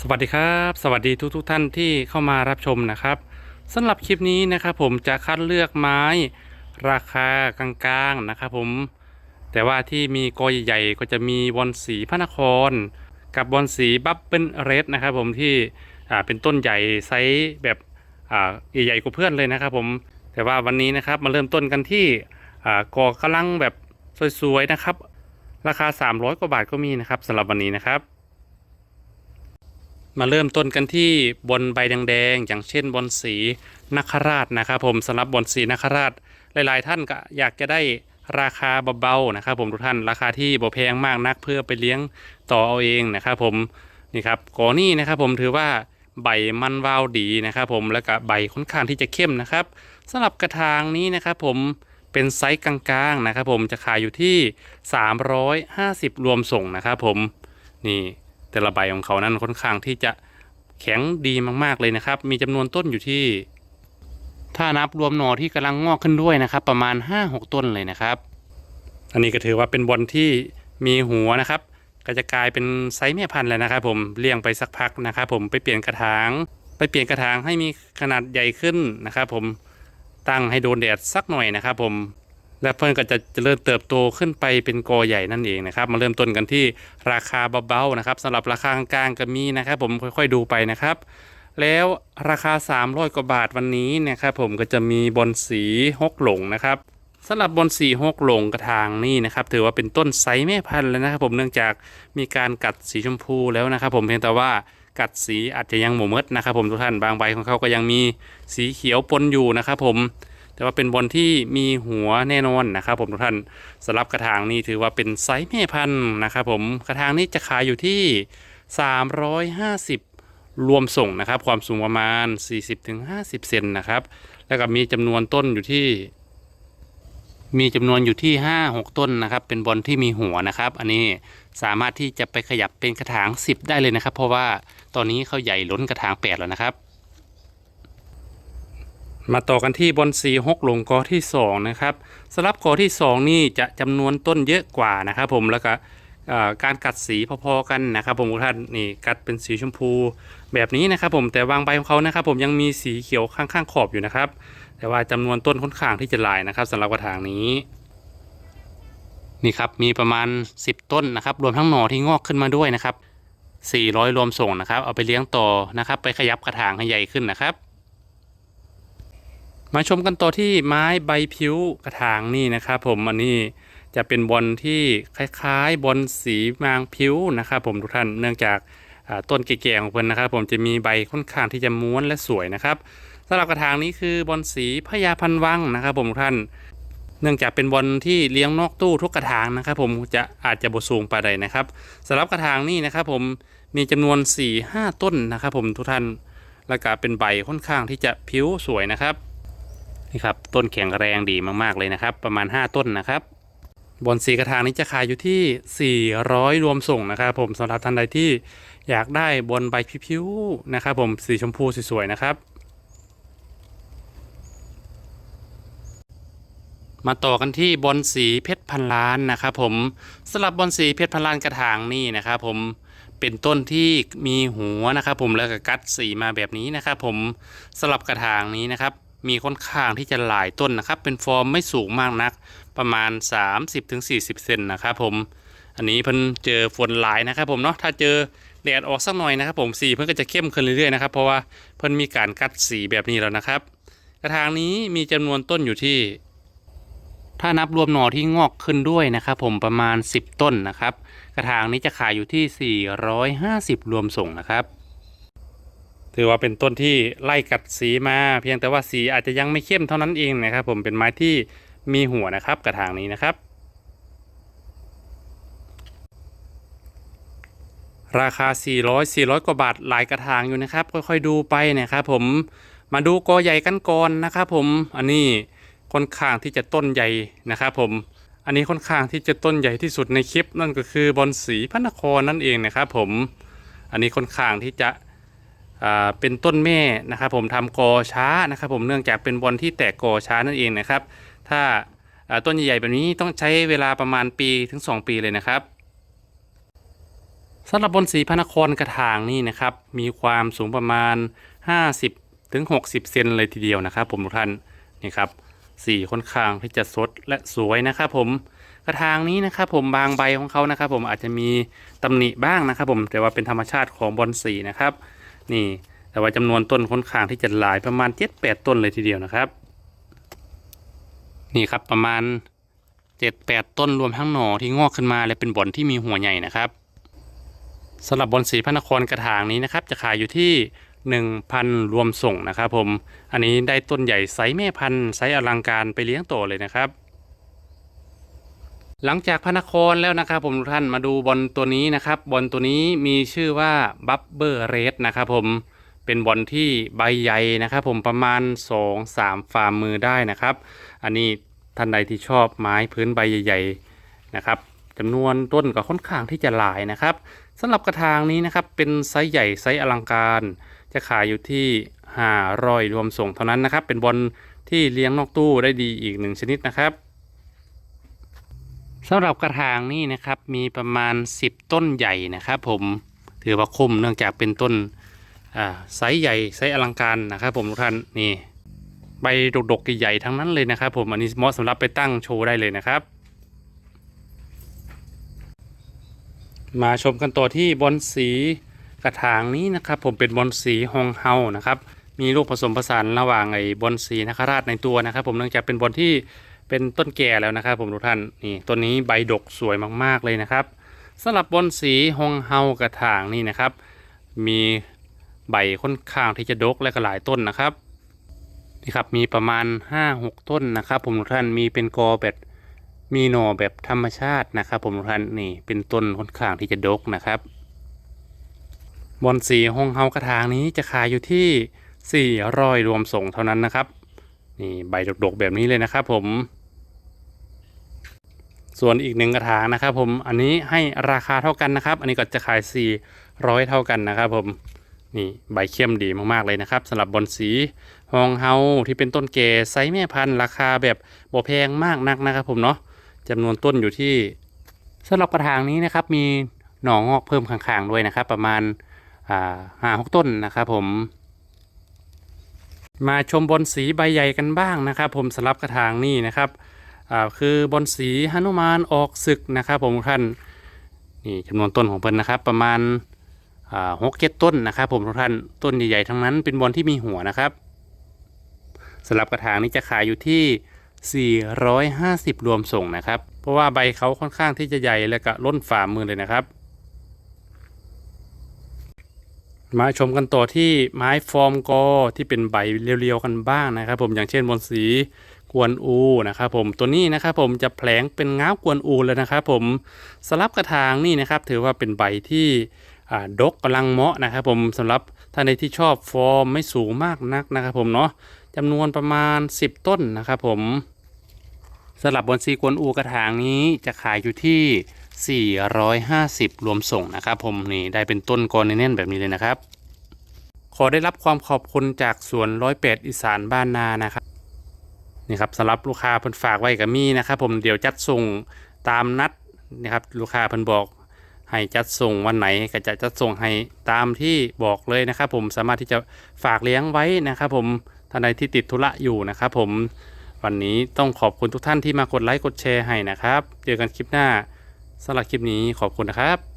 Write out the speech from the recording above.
สวัสดีครับ สวัสดีทุกทท่านที่เข้ามารับชมนะครับสำหรับคลิปนี้นะครับผมจะคัดเลือกไม้ราคากลางๆนะครับผมแต่ว่าที่มีกอใหญ่ๆก็จะมีบอนสีพระนคร กับบอนสีบับเบิลเรดนะครับผมที่เป็นต้นใหญ่ไซส์แบบใหญ่ๆกว่าเพื่อนเลยนะครับผมแต่ว่าวันนี้นะครับมาเริ่มต้นกันที่กอกำลังแบบสวยๆนะครับ ราคา 300 กว่าบาทก็มีนะครับสำหรับวันนี้นะครับ มาเริ่มต้นกันที่บนใบแดงๆอย่างเช่นบนสีนัคราชนะครับผมสำหรับบนสีนัคราชหลาย ๆ ท่านก็อยากจะได้ราคาเบาๆนะครับผมทุกท่านราคาที่บ่แพงมากนักเพื่อไปเลี้ยงต่อเอาเองนะครับผมนี่ครับกอนี่นะครับผมถือว่าใบมันวาวดีนะครับผมแล้วก็ใบค่อนข้างที่จะเข้มนะครับสำหรับกระถางนี้นะครับผมเป็นไซส์กลางๆนะครับผมจะขายอยู่ที่ 350 รวมส่งนะครับผมนี่ แต่ละใบของเขานั้นค่อนข้างที่จะแข็งดีมากๆเลยนะครับ มีจำนวนต้นอยู่ที่ ถ้านับรวมหน่อที่กำลังงอกขึ้นด้วยนะครับ ประมาณ 5-6 ต้นเลยนะครับ อันนี้ก็ถือว่าเป็นบอลที่มีหัวนะครับ ก็จะกลายเป็นไซส์แม่พันธุ์แล้วนะครับ ผมเลี้ยงไปสักพักนะครับ ผมไปเปลี่ยนกระถางไปเปลี่ยนกระถางให้มีขนาดใหญ่ขึ้นนะครับ ผมตั้งให้โดนแดดสักหน่อยนะครับ ผม และเพื่อนก็จะเจริญเติบโตขึ้นไปเป็นกอใหญ่นั่นเองนะครับ มาเริ่มต้นกันที่ราคาเบาๆนะครับสำหรับราคากลางก็มีนะครับ ผมค่อยๆดูไปนะครับ แล้วราคา 300 กว่าบาทวันนี้นะครับผมก็จะมีบอนสีฮกหลงนะครับสำหรับบอนสีฮกหลงกระถางนี่นะครับ ถือว่าเป็นต้นไซส์แม่พันธุ์แล้วนะครับ ผมเนื่องจากมีการกัดสีชมพูแล้วนะครับ ผมเพียงแต่ว่ากัดสีอาจจะยังหมูมดนะครับ ผมทุกท่านบางใบของเขาก็ยังมีสีเขียวปนอยู่นะครับ ผม แต่ว่าเป็นบอลที่มีหัวแน่นอนนะครับ ผมทุกท่านสำหรับกระถางนี้ถือว่าเป็นไซส์แม่พันธุ์นะครับผมกระถางนี้จะขายอยู่ที่ 350 รวมส่งนะครับ ความสูงประมาณ 40-50 เซนนะครับ แล้วก็มีจำนวนต้นอยู่ที่มีจำนวนอยู่ที่5-6ต้นนะครับ เป็นบอลที่มีหัวนะครับ อันนี้สามารถที่จะไปขยับเป็นกระถาง 10 ได้เลยนะครับ เพราะว่าตอนนี้เขาใหญ่ล้นกระถาง 8 แล้วนะครับ มาต่อกันที่บอนสีฮกหลงกอที่2นะครับสำหรับกอที่ 2 นี่จะจำนวนต้นเยอะกว่านะครับผมแล้วก็การกัดสีพอๆกันนะครับผมทุกท่านนี่กัดเป็นสีชมพูแบบนี้นะครับผมแต่วางใบของเขานะครับผมยังมีสีเขียวข้างๆขอบอยู่นะครับ แต่ว่าจำนวนต้นค่อนข้างที่จะหลายนะครับสำหรับกระถางนี้นี่ครับมีประมาณ 10 ต้นนะครับรวมทั้งหน่อที่งอกขึ้นมาด้วยนะครับ400 รวมส่งนะครับเอาไปเลี้ยงต่อนะครับไปขยับกระถางให้ใหญ่ขึ้นนะครับ มาชมกันต่อที่ไม้ใบผิวกระถางนี่นะครับผมอันนี้จะเป็นบอลที่คล้ายๆบอลสีมางผิวนะครับผมทุกท่านเนื่องจากต้นแก่ๆของเพิ่นนะครับ ผมจะมีใบค่อนข้างที่จะม้วนและสวยนะครับสำหรับกระถางนี้คือบอลสีพญาพันวังนะครับผมทุกท่าน เนื่องจากเป็นบอลที่เลี้ยงนอกตู้ทุกกระถางนะครับ ผมจะอาจจะบสูงไปใดนะครับสำหรับกระถางนี่นะครับ ผมมีจำนวน4-5ต้นนะครับ ผมทุกท่านแล้วก็เป็นใบค่อนข้างที่จะผิวสวยนะครับ นี่ครับต้นแข็งแรงดีมากๆเลยนะครับ ประมาณ 5 ต้นนะครับบอนสีกระถางนี้จะขายอยู่ที่ 400 รวมส่งนะครับผมสำหรับท่านใดที่อยากได้บนใบพิ้วๆนะครับผมสีชมพูสวยๆนะครับ มาต่อกันที่บอลสีเพชรพันล้านนะครับผมสลับบอลสีเพชรพันล้านกระถางนี่นะครับผมเป็นต้นที่มีหัวนะครับผมแล้วก็กัดสีมาแบบนี้นะครับผมสลับกระถางนี้นะครับ มีค่อนข้างที่จะหลายต้นนะครับ เป็นฟอร์มไม่สูงมากนัก ประมาณ 30-40 เซนนะครับผม อันนี้เพิ่นเจอฝนหลายนะครับผมเนาะ ถ้าเจอแดดออกสักหน่อยนะครับผม สีเพิ่นก็จะเข้มขึ้นเรื่อยๆนะครับ เพราะว่าเพิ่นมีการกัดสีแบบนี้แล้วนะครับ กระถางนี้มีจำนวนต้นอยู่ที่ ถ้านับรวมหน่อที่งอกขึ้นด้วยนะครับผมประมาณ 10 ต้นนะครับ กระถางนี้จะขายอยู่ที่ 450 รวมส่งนะครับ ถือว่าเป็นต้นที่ไล่กัดสีมา เพียงแต่ว่าสีอาจจะยังไม่เข้มเท่านั้นเองนะครับ ผมเป็นไม้ที่มีหัวนะครับกระถางนี้นะครับ ราคา 400 400 กว่าบาทหลายกระถางอยู่นะครับ ค่อยๆดูไปนะครับผมมาดูกอใหญ่กันก่อนนะครับผมอันนี้ค่อนข้างที่จะต้นใหญ่นะครับผมอันนี้ค่อนข้างที่จะต้นใหญ่ที่สุดในคลิปนั่นก็คือบอนสีพระนครนั่นเองนะครับผมอันนี้ค่อนข้างที่จะ เป็นต้นแม่นะครับผมทำกอช้านะครับผมเนื่องจากเป็นบอลที่แตกกอช้านั่นเองนะครับ ถ้าต้นใหญ่ๆแบบนี้ต้องใช้เวลาประมาณปีถึง 2 ปีเลยนะครับสำหรับบนสีพนครกระถางนี่นะครับมีความสูงประมาณ 50ถึง60 เซนเลยทีเดียวนะครับ ผมทุกท่านนี่ครับสีค่อนข้างที่จะสดและสวยนะครับผมกระถางนี้นะครับผมบางใบของเขานะครับ ผมอาจจะมีตำหนิบ้างนะครับ ผมแต่ว่าเป็นธรรมชาติของบอนสีนะครับ นี่ แต่ว่าจำนวนต้นค่อนข้างที่จะหลายประมาณ7-8ต้นเลยทีเดียวนะครับ นี่ครับประมาณ7-8ต้นรวมทั้งหน่อที่งอกขึ้นมาและเป็นบอนที่มีหัวใหญ่นะครับสำหรับบอนสีพระนครกระถางนี้นะครับ จะขายอยู่ที่1,000รวมส่งนะครับผม อันนี้ได้ต้นใหญ่ไซส์แม่พันธุ์ไซส์อลังการไปเลี้ยงโตเลยนะครับ หลังจากพระนครแล้วนะครับผมทุกท่านมาดูบอลตัวนี้นะครับบอลตัวนี้มีชื่อว่าบับเบอร์เรสนะครับผมเป็นบอลที่ใบใหญ่นะครับผมประมาณ 2-3 ฝ่ามือได้นะครับ อันนี้ท่านใดที่ชอบไม้พื้นใบใหญ่ ๆนะครับจำนวนต้นก็ค่อนข้างที่จะหลายนะครับสำหรับกระถางนี้นะครับเป็นไซส์ใหญ่ไซส์อลังการ จะขายอยู่ที่500รวมส่งเท่านั้นนะครับ เป็นบอลที่เลี้ยงนอกตู้ได้ดีอีกหนึ่งชนิดนะครับ สำหรับกระถางนี้นะครับมีประมาณ 10 ต้นใหญ่นะครับ ผมถือว่าคุ้มเนื่องจากเป็นต้นไซส์ใหญ่ไซส์อลังการนะครับผมทุกท่านนี่ใบดกๆใหญ่ทั้งนั้นเลยนะครับ ผมอันนี้เหมาะสำหรับไปตั้งโชว์ได้เลยนะครับ มาชมกันต่อที่บอลสีกระถางนี้นะครับ ผมเป็นบอลสีฮองเฮานะครับ มีลูกผสมผสานระหว่างไอ้บอลสีนคราชในตัวนะครับ ผมเนื่องจากเป็นบอลที่ เป็นต้นแก่แล้วนะครับ ผมทุกท่านนี่ต้นนี้ใบดกสวยมากๆเลยนะครับสำหรับบอลสีฮองเฮากระถางนี่นะครับ มีใบค่อนข้างที่จะดกและก็หลายต้นนะครับนี่ครับมีประมาณ 5-6 ต้นนะครับ ผมทุกท่านมีเป็นกอแบบมีหน่อแบบธรรมชาตินะครับ ผมทุกท่านนี่เป็นต้นค่อนข้างที่จะดกนะครับบอนสีห้องเฮากระถางนี้จะขายอยู่ที่ 400 รวมส่งเท่านั้นนะครับนี่ใบดกๆแบบนี้เลยนะครับผม ส่วนอีกหนึ่งกระถางนะครับผมอันนี้ให้ราคาเท่ากันนะครับ อันนี้ก็จะขาย 400 เท่ากันนะครับผมนี่ใบเข้มดีมากๆเลยนะครับสำหรับบอนสีฮองเฮาที่เป็นต้นเกไซส์แม่พันธุ์ราคาแบบบ่แพงมากนักนะครับ ผมเนาะจำนวนต้นอยู่ที่สำหรับกระถางนี้นะครับมีหน่องอกเพิ่มข้างๆด้วยนะครับ ประมาณห้าหกต้นนะครับผม มาชมบอนสีใบใหญ่กันบ้างนะครับ ผมสำหรับกระถางนี้นะครับ อ่าคือบอนสีหนุมานออกศึกนะครับผมท่านนี่จำนวนต้นของเพิ่นนะครับ ประมาณหกเจ็ดต้นนะครับ ผมทุกท่านต้นใหญ่ๆทั้งนั้นเป็นบอลที่มีหัวนะครับสำหรับกระถางนี้จะขายอยู่ที่ 450 รวมส่งนะครับ เพราะว่าใบเขาค่อนข้างที่จะใหญ่และก็ล้นฝ่ามือเลยนะครับ มาชมกันต่อที่ไม้ฟอร์มกอที่เป็นใบเรียวๆกันบ้างนะครับ ผมอย่างเช่นบนสี กวนอูนะครับผมตัวนี้นะครับผมจะแผลงเป็นง้าวกวนอูเลยนะครับผมสลับกระถางนี่นะครับถือว่าเป็นใบที่ดกกำลังเหมาะนะครับผมสำหรับท่านใดที่ชอบฟอร์มไม่สูงมากนักนะครับผมเนาะจำนวนประมาณ 10 ต้นนะครับผมสำหรับบอนซีกวนอูกระถางนี้จะขายอยู่ที่ 450 รวมส่งนะครับผมนี่ได้เป็นต้นกอแน่นแบบนี้เลยนะครับ ขอได้รับความขอบคุณจากสวนร้อยแปดอีสานบ้านนานะครับ นี่ครับสำหรับลูกค้าเพิ่นฝากไว้กับมี่นะครับ ผมเดี๋ยวจัดส่งตามนัดนะครับลูกค้าเพิ่นบอกให้จัดส่งวันไหนก็จะจัดส่งให้ตามที่บอกเลยนะครับ ผมสามารถที่จะฝากเลี้ยงไว้นะครับ ผมท่านใดที่ติดธุระอยู่นะครับ ผมวันนี้ต้องขอบคุณทุกท่านที่มากดไลค์กดแชร์ให้นะครับ เจอกันคลิปหน้าสำหรับคลิปนี้ขอบคุณนะครับ